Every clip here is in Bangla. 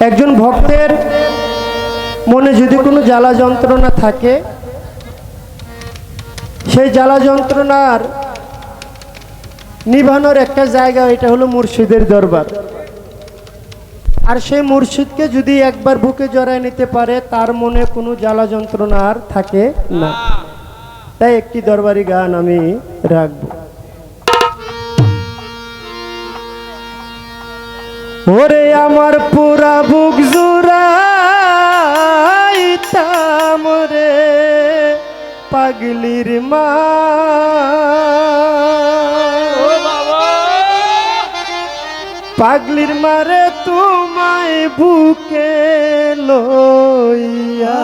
একজন ভক্তের মনে যদি কোনো জ্বালা যন্ত্রণা থাকে, সেই জ্বালা যন্ত্রণার নিভানোর একটা জায়গা এটা হলো মুর্শিদের দরবার। আর সেই মুর্শিদকে যদি একবার বুকে জড়ায় নিতে পারে, তার মনে কোনো জ্বালা যন্ত্রণা আর থাকে না। তাই একটি দরবারি গান আমি রাখব। ওরে আমার পুরা বুক জুড়াইতাম রে পাগলির মা। পাগলির মারে তোমায় বুকে লইয়া।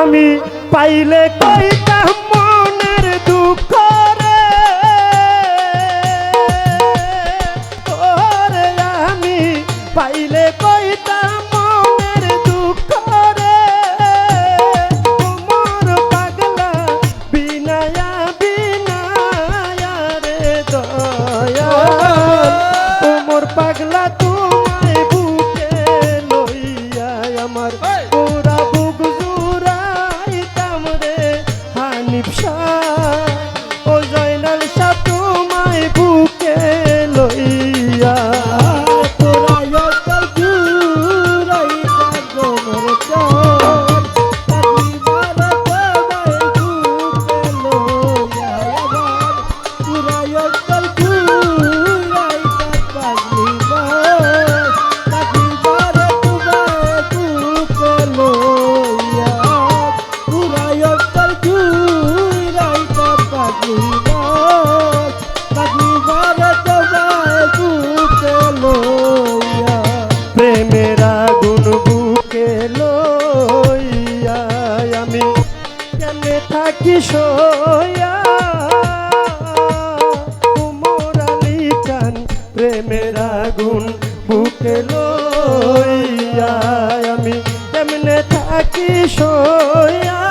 আমি পাইলে কইতাম মনের দুঃখ পাইলে কইতাম মনের দুঃখ রে মোর পাগলা বিনায়া বিনায়া রে দয়া। মোর পাগলা তোমায় বুকে লইয়া আমার পুরা বুক জুড়াইতাম রে হানিফ শাহ। আগুন বুকে লইয়া আমি এমনে থাকি সইয়া।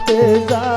আমার বলতে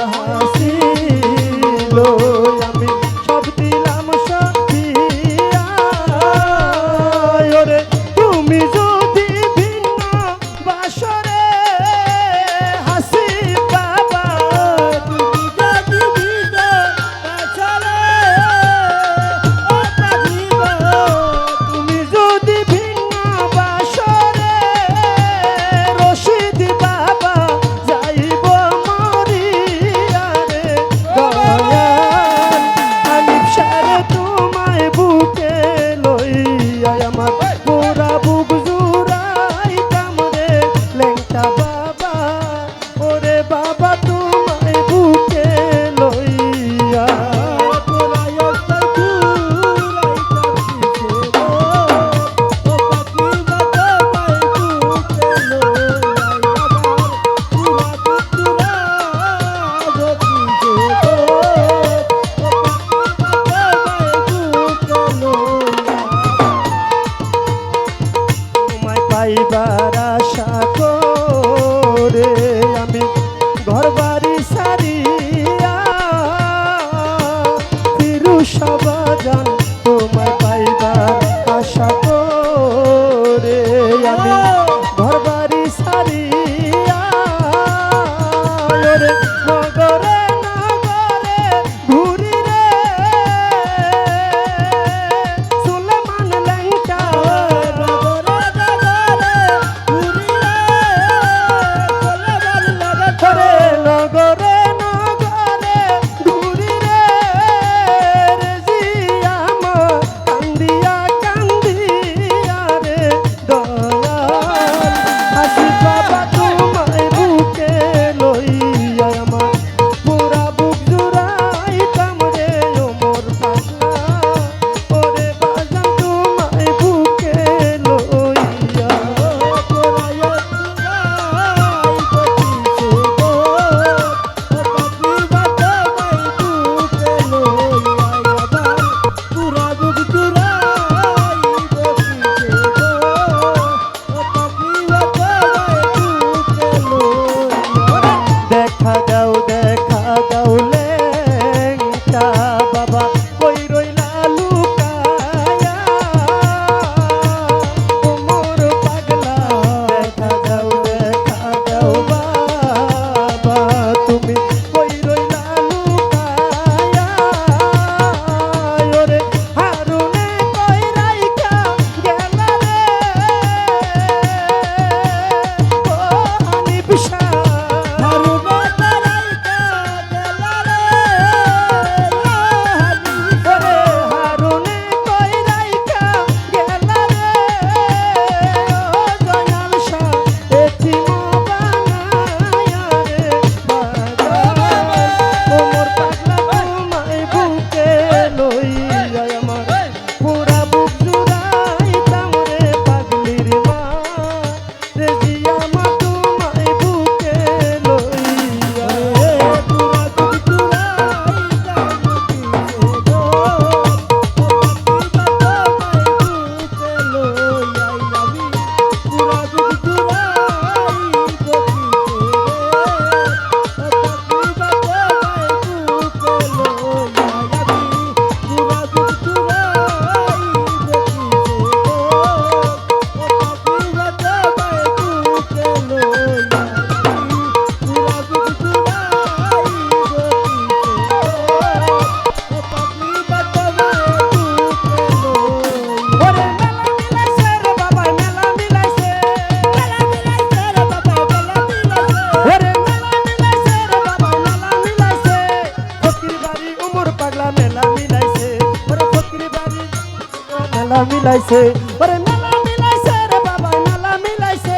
মিলাইছে। আরে মেলা মিলাইছে রে বাবা মেলা মিলাইছে।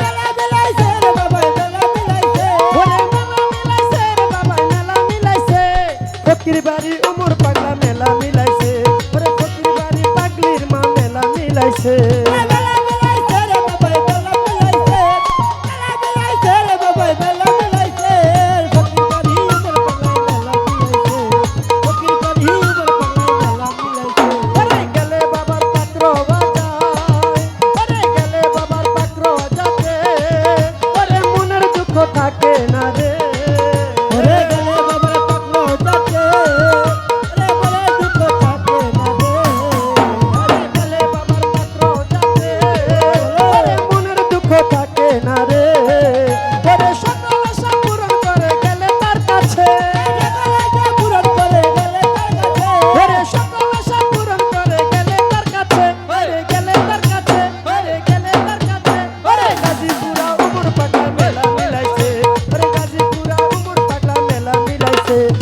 মেলা মিলাইছে রে বাবা মেলা মিলাইছে। ওরে মেলা মিলাইছে রে বাবা মেলা মিলাইছে। ফকির বাড়ি উমর পাগলা মেলা মিলাইছে। ওরে ফকির বাড়ি পাগলির মা মেলা মিলাইছে। பார்த்து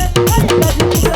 Hey, hey, hey, hey.